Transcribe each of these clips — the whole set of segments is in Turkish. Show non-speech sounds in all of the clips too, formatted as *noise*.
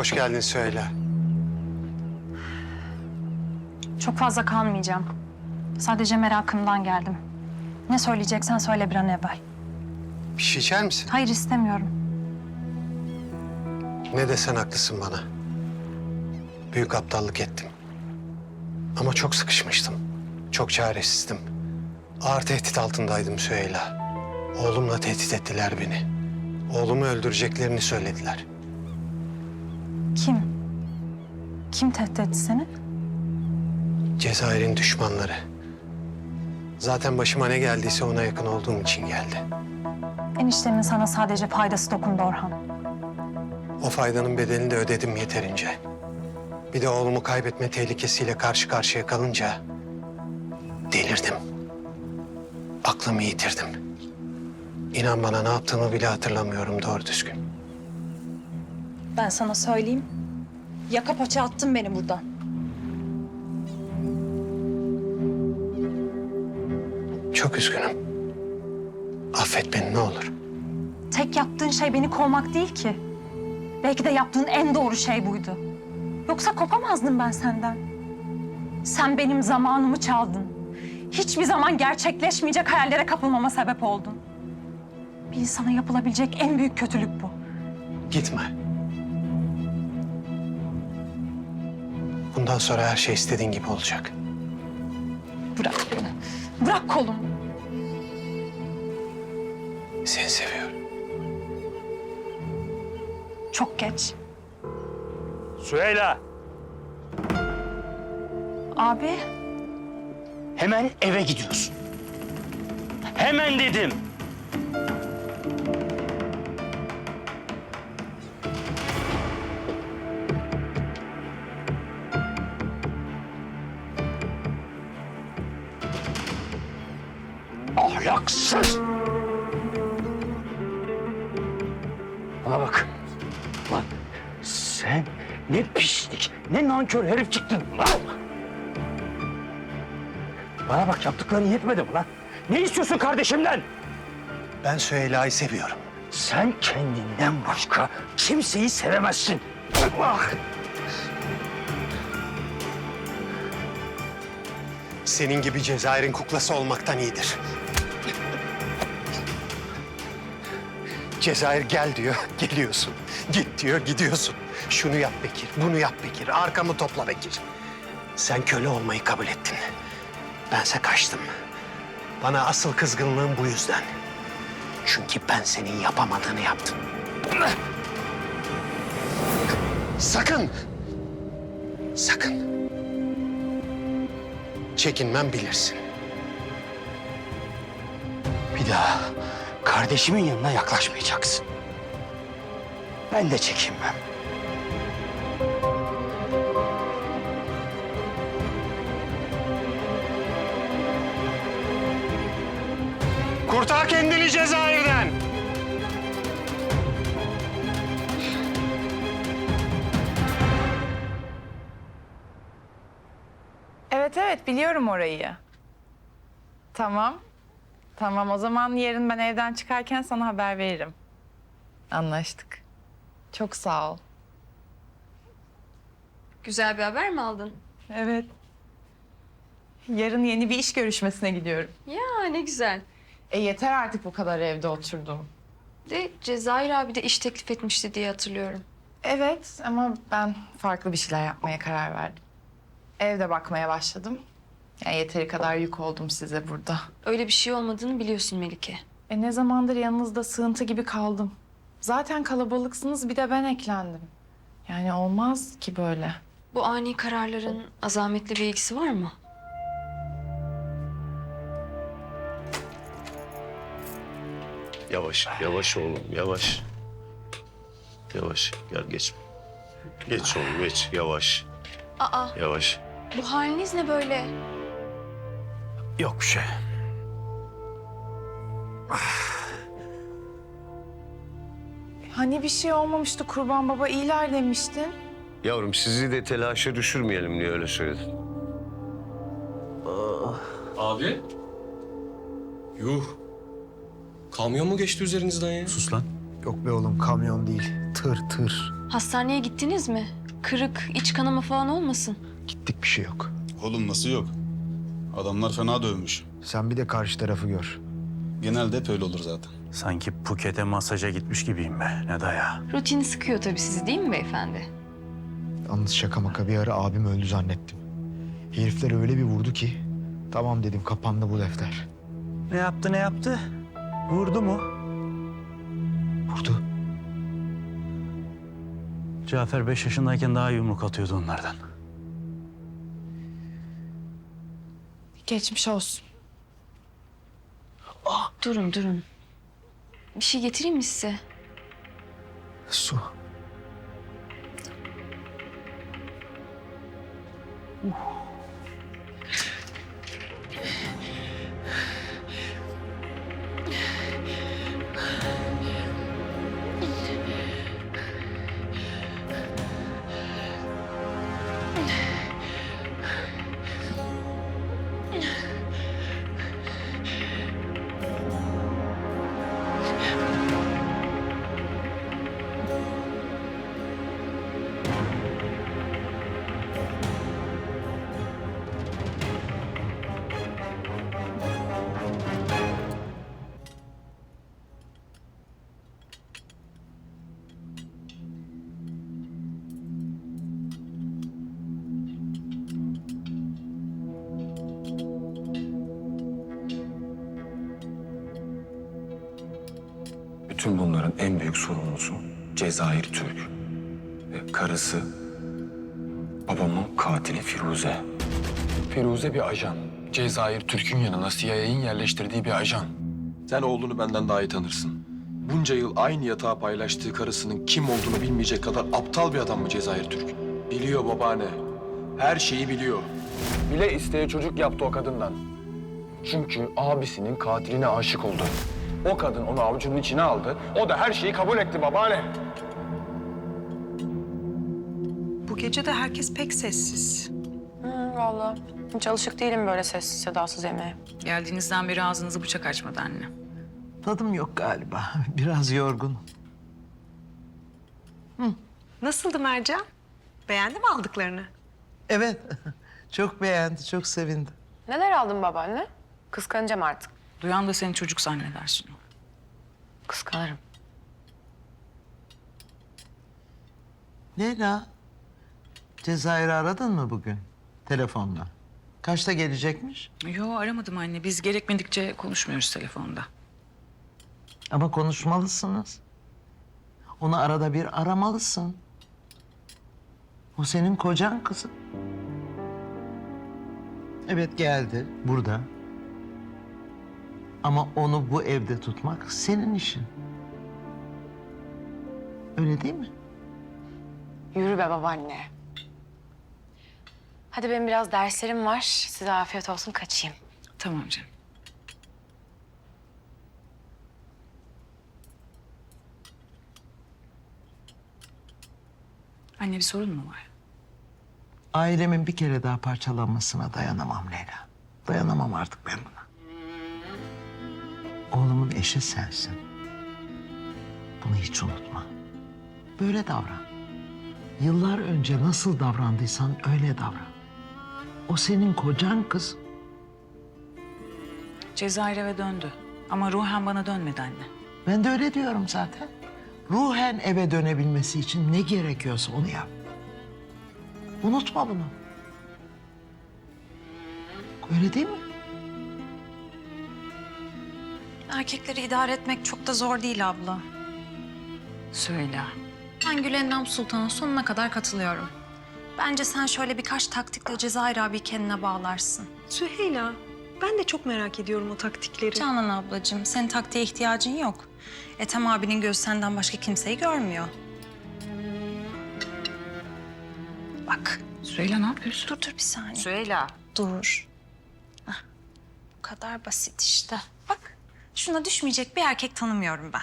Hoş geldin Süheyla. Çok fazla kalmayacağım. Sadece merakımdan geldim. Ne söyleyeceksen söyle bir an evvel. Bir şey içer misin? Hayır istemiyorum. Ne desen haklısın bana. Büyük aptallık ettim. Ama çok sıkışmıştım. Çok çaresizdim. Ağır tehdit altındaydım Süheyla. Oğlumla tehdit ettiler beni. Oğlumu öldüreceklerini söylediler. Kim tehdit etti seni? Cezayir'in düşmanları. Zaten başıma ne geldiyse ona yakın olduğum için geldi. Eniştemin sana sadece faydası dokundu Orhan. O faydanın bedelini de ödedim yeterince. Bir de oğlumu kaybetme tehlikesiyle karşı karşıya kalınca delirdim. Aklımı yitirdim. İnan bana ne yaptığımı bile hatırlamıyorum doğru düzgün. Ben sana söyleyeyim. Yaka paça attın beni buradan. Çok üzgünüm. Affet beni ne olur. Tek yaptığın şey beni kovmak değil ki. Belki de yaptığın en doğru şey buydu. Yoksa kopamazdım ben senden. Sen benim zamanımı çaldın. Hiçbir zaman gerçekleşmeyecek hayallere kapılmama sebep oldun. Bir insana yapılabilecek en büyük kötülük bu. Gitme. Bundan sonra her şey istediğin gibi olacak. Bırak beni. Bırak kolumu. Seni seviyorum. Çok geç. Süheyla, Abi, hemen eve gidiyorsun. Hemen dedim. Ahlaksız. Bana bak. Lan sen ne pislik, ne nankör herif çıktın lan. Bana bak yaptıkların yetmedi mi lan? Ne istiyorsun kardeşimden? Ben Süheyla'yı seviyorum. Sen kendinden başka kimseyi sevemezsin. Bak. Senin gibi Cezayir'in kuklası olmaktan iyidir. Cezayir gel diyor, *laughs* geliyorsun. Git diyor, gidiyorsun. Şunu yap Bekir, bunu yap Bekir. Arkamı topla Bekir. Sen köle olmayı kabul ettin. Bense kaçtım. Bana asıl kızgınlığın bu yüzden. Çünkü ben senin yapamadığını yaptım. Sakın! Sakın! Çekinmem bilirsin. Bir daha kardeşimin yanına yaklaşmayacaksın. Ben de çekinmem. Kurtar kendini Cezayir'den! Evet evet biliyorum orayı. Tamam. Tamam o zaman yarın ben evden çıkarken sana haber veririm. Anlaştık. Çok sağ ol. Güzel bir haber mi aldın? Evet. Yarın yeni bir iş görüşmesine gidiyorum. Ya ne güzel. E yeter artık bu kadar evde oturdum. De Cezayir abi de iş teklif etmişti diye hatırlıyorum. Evet ama ben farklı bir şeyler yapmaya karar verdim. Evde bakmaya başladım. Yani yeteri kadar yük oldum size burada. Öyle bir şey olmadığını biliyorsun Melike. E ne zamandır yanınızda sığıntı gibi kaldım. Zaten kalabalıksınız bir de ben eklendim. Yani olmaz ki böyle. Bu ani kararların azametle bir ilgisi var mı? Yavaş, yavaş oğlum, yavaş. Yavaş, gel geç. Geç oğlum, geç. Yavaş, Aa, yavaş. bu haliniz ne böyle? Yok bir şey. Hani bir şey olmamıştı kurban baba iyiler demiştin. Yavrum sizi de telaşa düşürmeyelim diye öyle söyledim. Abi. Yuh. Kamyon mu geçti üzerinizden ya? Sus lan. Yok be oğlum kamyon değil. Tır tır. Hastaneye gittiniz mi? Kırık, iç kanama falan olmasın. Gittik bir şey yok. Oğlum nasıl yok? Adamlar fena dövmüş. Sen bir de karşı tarafı gör. Genelde hep öyle olur zaten. Sanki Phuket'e masaja gitmiş gibiyim be. Ne daya. Rutini sıkıyor tabii sizi değil mi beyefendi? Yalnız şaka maka bir ara abim öldü zannettim. Herifler öyle bir vurdu ki... Tamam dedim kapandı bu defter. Ne yaptı ne yaptı? Vurdu mu? Vurdu. Cafer beş yaşındayken daha yumruk atıyordu onlardan. Geçmiş olsun. Durun, durun. Bir şey getireyim mi size? Su. Bütün bunların en büyük sorumlusu Cezayir Türk. Ve karısı babamın katili Firuze. Firuze bir ajan. Cezayir Türk'ün yanına CIA'nin yerleştirdiği bir ajan. Sen oğlunu benden daha iyi tanırsın. Bunca yıl aynı yatağı paylaştığı karısının kim olduğunu bilmeyecek kadar aptal bir adam mı Cezayir Türk? Biliyor babaanne. Her şeyi biliyor. Bile isteye çocuk yaptı o kadından. Çünkü abisinin katiline aşık oldu. O kadın onu avucunun içine aldı. O da her şeyi kabul etti babaanne. Bu gece de herkes pek sessiz. Vallahi hiç alışık değilim böyle sessiz sedasız yemeğe. Geldiğinizden beri ağzınızı bıçak açmadı anne. Tadım yok galiba. *laughs* Biraz yorgun. Nasıldı Mercan? Beğendi mi aldıklarını? Evet. *laughs* Çok beğendi, çok sevindi. Neler aldın babaanne? Kıskanacağım artık. Duyan da seni çocuk zanneder şimdi. Kıskanırım. Leyla, Cezayir'i aradın mı bugün? Telefonla. Kaçta gelecekmiş? Yo aramadım anne. Biz gerekmedikçe konuşmuyoruz telefonda. Ama konuşmalısınız. Onu arada bir aramalısın. O senin kocan kızım. Evet geldi, burada. Ama onu bu evde tutmak senin işin. Öyle değil mi? Yürü be babaanne. Hadi benim biraz derslerim var. Size afiyet olsun kaçayım. Tamam canım. Anne bir sorun mu var? Ailemin bir kere daha parçalanmasına dayanamam Leyla. Dayanamam artık ben buna. Oğlumun eşi sensin. Bunu hiç unutma. Böyle davran. Yıllar önce nasıl davrandıysan öyle davran. O senin kocan kız. Cezayir eve döndü. Ama ruhen bana dönmedi anne. Ben de öyle diyorum zaten. Ruhen eve dönebilmesi için ne gerekiyorsa onu yap. Unutma bunu. Öyle değil mi? Erkekleri idare etmek çok da zor değil abla. Söyle. Ben Gülendam Sultan'a sonuna kadar katılıyorum. Bence sen şöyle birkaç taktikle Cezayir abi kendine bağlarsın. Süheyla, ben de çok merak ediyorum o taktikleri. Canan ablacığım, senin taktiğe ihtiyacın yok. Ethem abinin gözü senden başka kimseyi görmüyor. Bak, Süheyla ne yapıyorsun? dur dur bir saniye. Süheyla. Dur. Hah, bu kadar basit işte. Bak, şuna düşmeyecek bir erkek tanımıyorum ben.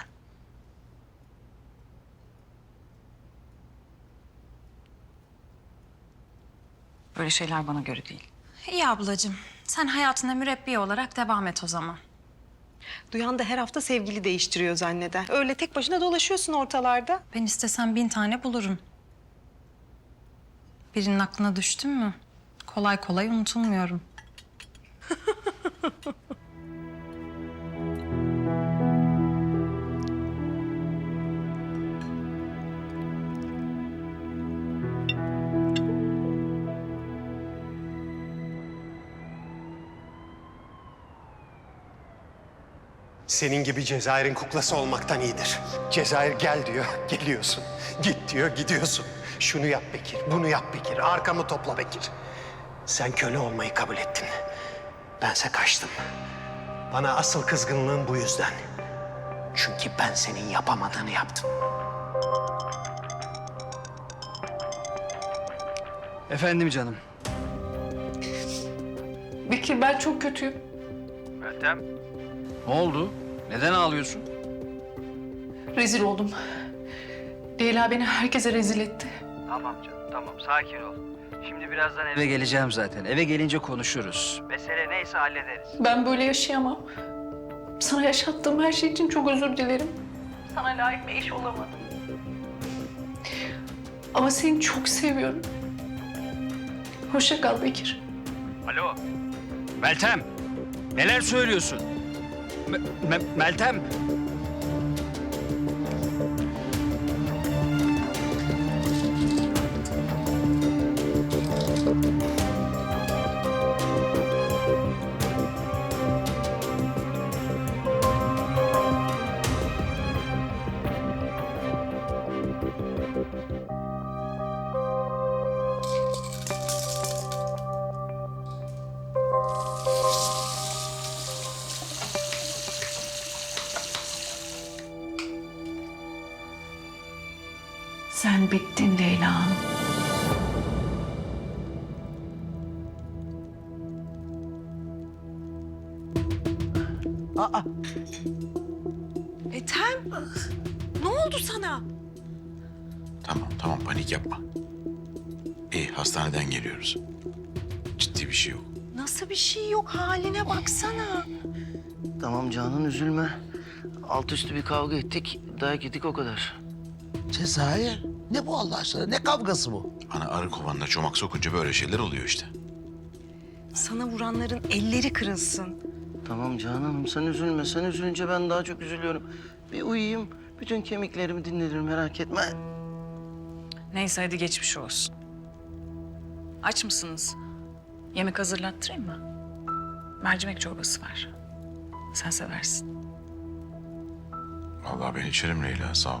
Böyle şeyler bana göre değil. İyi ablacığım, sen hayatına mürebbiye olarak devam et o zaman. Duyan da her hafta sevgili değiştiriyor zanneder. Öyle tek başına dolaşıyorsun ortalarda. Ben istesem bin tane bulurum. Birinin aklına düştüm mü kolay kolay unutulmuyorum. *laughs* Senin gibi Cezayir'in kuklası olmaktan iyidir. Cezayir gel diyor, geliyorsun. Git diyor, gidiyorsun. Şunu yap Bekir, bunu yap Bekir. Arkamı topla Bekir. Sen köle olmayı kabul ettin. Bense kaçtım. Bana asıl kızgınlığın bu yüzden. Çünkü ben senin yapamadığını yaptım. Efendim canım. Bekir ben çok kötüyüm. Meltem. Ne oldu? Neden ağlıyorsun? Rezil oldum. Leyla beni herkese rezil etti. Tamam canım tamam sakin ol. Şimdi birazdan eve geleceğim zaten. Eve gelince konuşuruz. Mesele neyse hallederiz. Ben böyle yaşayamam. Sana yaşattığım her şey için çok özür dilerim. Sana layık bir eş olamadım. Ama seni çok seviyorum. Hoşça kal Bekir. Alo. Meltem. Neler söylüyorsun? Me- Me- Meltem. Sen bittin Leyla Hanım. Aa. Ethem, ne oldu sana? Tamam tamam panik yapma. İyi hastaneden geliyoruz. Ciddi bir şey yok. Nasıl bir şey yok? Haline baksana. Tamam Canan üzülme. Alt üstü bir kavga ettik. Dayak yedik o kadar. Cezayir. Ne bu Allah aşkına? Ne kavgası bu? Hani arı kovanına çomak sokunca böyle şeyler oluyor işte. Sana vuranların elleri kırılsın. Tamam Canan'ım sen üzülme. Sen üzülünce ben daha çok üzülüyorum. Bir uyuyayım. Bütün kemiklerimi dinlenirim merak etme. Neyse hadi geçmiş olsun. Aç mısınız? Yemek hazırlattırayım mı? Mercimek çorbası var. Sen seversin. Vallahi ben içerim Leyla sağ ol.